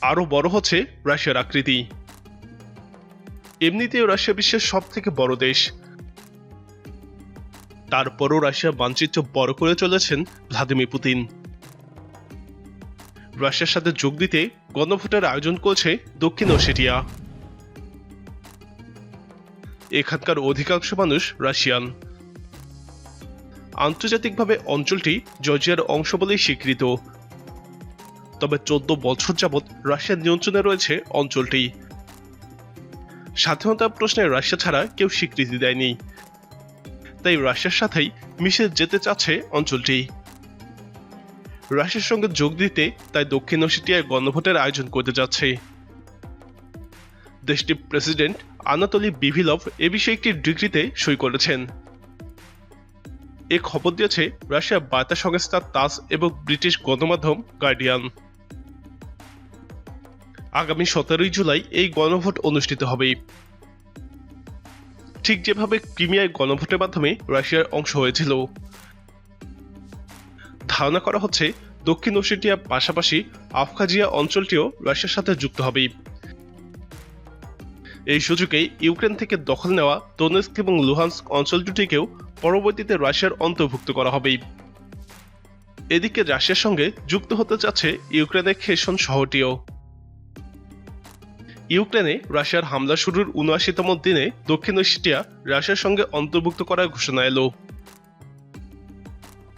আরও বড় হচ্ছে রাশিয়ার আকৃতি। এমনিতেও রাশিয়া বিশ্বের সব থেকে বড় দেশ। তারপরও রাশিয়া মানচিত্র বড় করে চলেছেন ভ্লাদিমির পুতিন। রাশিয়ার সাথে যোগ দিতে গণভোটের আয়োজন করছে দক্ষিণ ওসেটিয়া। এখানকার অধিকাংশ মানুষ রাশিয়ান। আন্তর্জাতিকভাবে অঞ্চলটি জর্জিয়ার অংশ বলেই স্বীকৃত। তবে চোদ্দ বছর যাবৎ রাশিয়ার নিয়ন্ত্রণে রয়েছে অঞ্চলটি। স্বাধীনতা প্রশ্নে রাশিয়া ছাড়া কেউ স্বীকৃতি দেয়নি। তাই রাশিয়ার সাথেই মিশে যেতে চাচ্ছে অঞ্চলটি। রাশিয়ার সঙ্গে যোগ দিতে তাই দক্ষিণ ওসেটিয়ায় গণভোটের আয়োজন করতে যাচ্ছে। দেশটির প্রেসিডেন্ট আনাতলি বিভিলভ এ বিষয়ে একটি ডিগ্রিতে সই করেছেন। এ খবর দিয়েছে রাশিয়ার বার্তা সংস্থা তাস এবং ব্রিটিশ গণমাধ্যম গার্ডিয়ান। আগামী সতেরোই জুলাই এই গণভোট অনুষ্ঠিত হবে। ঠিক যেভাবে ক্রিমিয়ায় গণভোটের মাধ্যমে রাশিয়ার অংশ হয়েছিল। ধারণা করা হচ্ছে দক্ষিণ ওসেটিয়ার পাশাপাশি আফখাজিয়া অঞ্চলটিও রাশিয়ার সাথে যুক্ত হবে। এই সুযোগে ইউক্রেন থেকে দখল নেওয়া দোনেস্ক এবং লুহান্স্ক অঞ্চল দুটিকেও পরবর্তীতে রাশিয়ার অন্তর্ভুক্ত করা হবে। এদিকে রাশিয়ার সঙ্গে যুক্ত হতে চাচ্ছে ইউক্রেনের খেসন শহরটিও। ইউক্রেনে রাশিয়ার হামলা শুরুর উনআশিতম দিনে দক্ষিণ এশিয়া রাশিয়ার সঙ্গে অন্তর্ভুক্ত করার ঘোষণা এলো।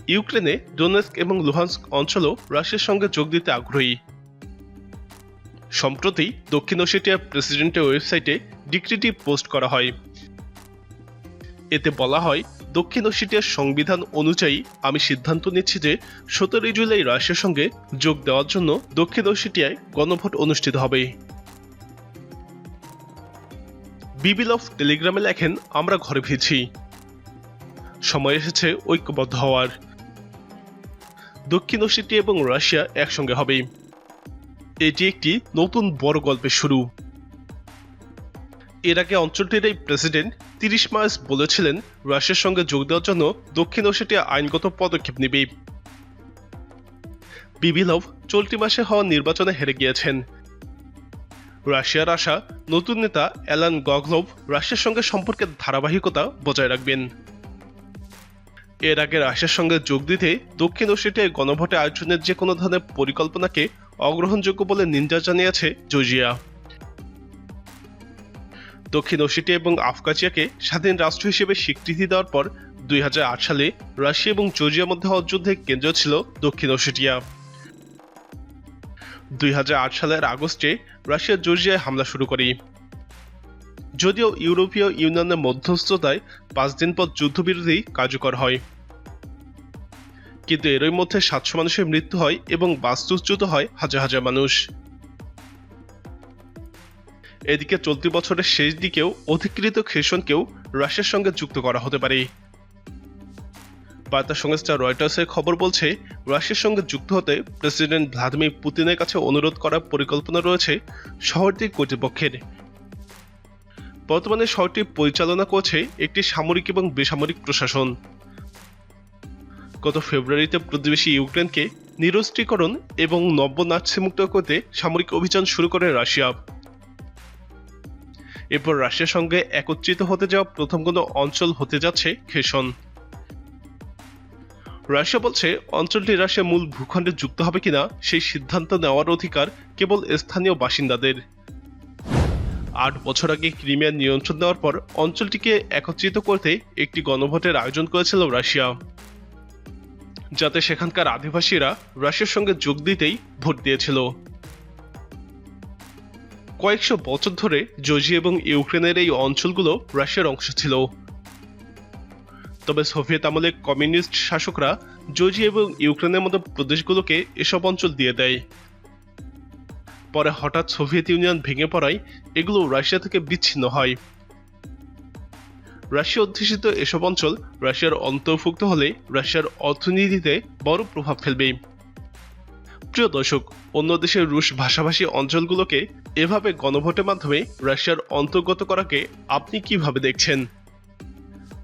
ইউক্রেনে ডোনেস্ক এবং লুহান্স্ক অঞ্চলও রাশিয়ার সঙ্গে যোগ দিতে আগ্রহী। সম্প্রতি দক্ষিণ ওসেটিয়ার প্রেসিডেন্টের ওয়েবসাইটে ডিক্রিটি পোস্ট করা হয়। এতে বলা হয়, দক্ষিণ ওসেটিয়ার সংবিধান অনুযায়ী আমি সিদ্ধান্ত নিচ্ছি যে সতেরোই জুলাই রাশিয়ার সঙ্গে যোগ দেওয়ার জন্য দক্ষিণ ওসেটিয়ায় গণভোট অনুষ্ঠিত হবে। বিবিলভ টেলিগ্রামে লেখেন, আমরা ঘরে ফিরছি। সময় এসেছে ঐক্যবদ্ধ হওয়ার। দক্ষিণ ওসেটিয়া এবং রাশিয়া একসঙ্গে হবে। এটি একটি নতুন বড় গল্পের শুরু। এর আগে অঞ্চলটির এই প্রেসিডেন্ট তিরিশ মার্চ বলেছিলেন, রাশিয়ার সঙ্গে যোগ দেওয়ার জন্য দক্ষিণ ওসেটিয়া আইনগত পদক্ষেপ নেবে। বিবিলভ চলতি মাসে হওয়া নির্বাচনে হেরে গিয়েছেন। রাশিয়ার আশা, নতুন নেতা অ্যালান গগলভ রাশিয়ার সঙ্গে সম্পর্কের ধারাবাহিকতা বজায় রাখবেন। এর আগে রাশিয়ার সঙ্গে যোগ দিতে দক্ষিণ ওসেটিয়ায় গণভোটে আয়োজনের যে কোনো ধরনের পরিকল্পনাকে অগ্রহণযোগ্য বলে নিন্দা জানিয়েছে জর্জিয়া। দক্ষিণ ওসেটিয়া এবং আফগাজিয়াকে স্বাধীন রাষ্ট্র হিসেবে স্বীকৃতি দেওয়ার পর দুই হাজার আট সালে রাশিয়া এবং জর্জিয়ার মধ্যে যুদ্ধে কেন্দ্র ছিল দক্ষিণ ওসেটিয়া দুই হাজার আট সালের আগস্টে রাশিয়া জর্জিয়ায় হামলা শুরু করে। যদিও ইউরোপীয় ইউনিয়নের মধ্যস্থতায় পাঁচ দিন পর যুদ্ধবিরতি কার্যকর হয়। কিন্তু এরই মধ্যে সাতশো মানুষের মৃত্যু হয় এবং বাস্তুচ্যুত হয় হাজার হাজার মানুষ। এদিকে চলতি বছরের শেষ দিকেও অধিকৃত খেসনকেও রাশিয়ার সঙ্গে যুক্ত করা হতে পারে। বার্তা সংস্থা রয়টার্সের খবর বলছে, রাশিয়ার সঙ্গে যুক্ত হতে প্রেসিডেন্ট ভ্লাদিমির পুতিনের কাছে অনুরোধ করার পরিকল্পনা রয়েছে শহরটির কর্তৃপক্ষের। বর্তমানে শহরটি পরিচালনা করছে একটি সামরিক এবং বেসামরিক প্রশাসন। গত ফেব্রুয়ারিতে প্রতিবেশী ইউক্রেনকে নিরস্ত্রীকরণ এবং নব্য মুক্ত করতে সামরিক অভিযান শুরু করে রাশিয়া। এরপর রাশিয়ার সঙ্গে একত্রিত হতে যাওয়া প্রথম কোনো অঞ্চল হতে যাচ্ছে খেসন রাশিয়া বলছে, অঞ্চলটি রাশিয়া মূল ভূখণ্ডে যুক্ত হবে কিনা সেই সিদ্ধান্ত নেওয়ার অধিকার কেবল স্থানীয় বাসিন্দাদের। আট বছর আগে ক্রিমিয়ার নিয়ন্ত্রণ নেওয়ার পর অঞ্চলটিকে একত্রিত করতে একটি গণভোটের আয়োজন করেছিল রাশিয়া, যাতে সেখানকার আদিবাসীরা রাশিয়ার সঙ্গে যোগ দিতেই ভোট দিয়েছিল। কয়েকশো বছর ধরে জর্জিয়া এবং ইউক্রেনের এই অঞ্চলগুলো রাশিয়ার অংশ ছিল। তবে সোভিয়েত আমলে কমিউনিস্ট শাসকরা জর্জিয়া এবং ইউক্রেনের মতো প্রদেশগুলোকে এসব অঞ্চল দিয়ে দেয়। পরে হঠাৎ সোভিয়েত ইউনিয়ন ভেঙে পড়ায় এগুলো রাশিয়া থেকে বিচ্ছিন্ন হয়। রাশিয়া অধ্যুষিত এসব অঞ্চল রাশিয়ার অন্তর্ভুক্ত হলে রাশিয়ার অর্থনীতিতে বড় প্রভাব ফেলবে। প্রিয় দর্শক, অন্য দেশের রুশ ভাষাভাষী অঞ্চলগুলোকে এভাবে গণভোটের মাধ্যমে রাশিয়ার অন্তর্গত করাকে আপনি কীভাবে দেখছেন?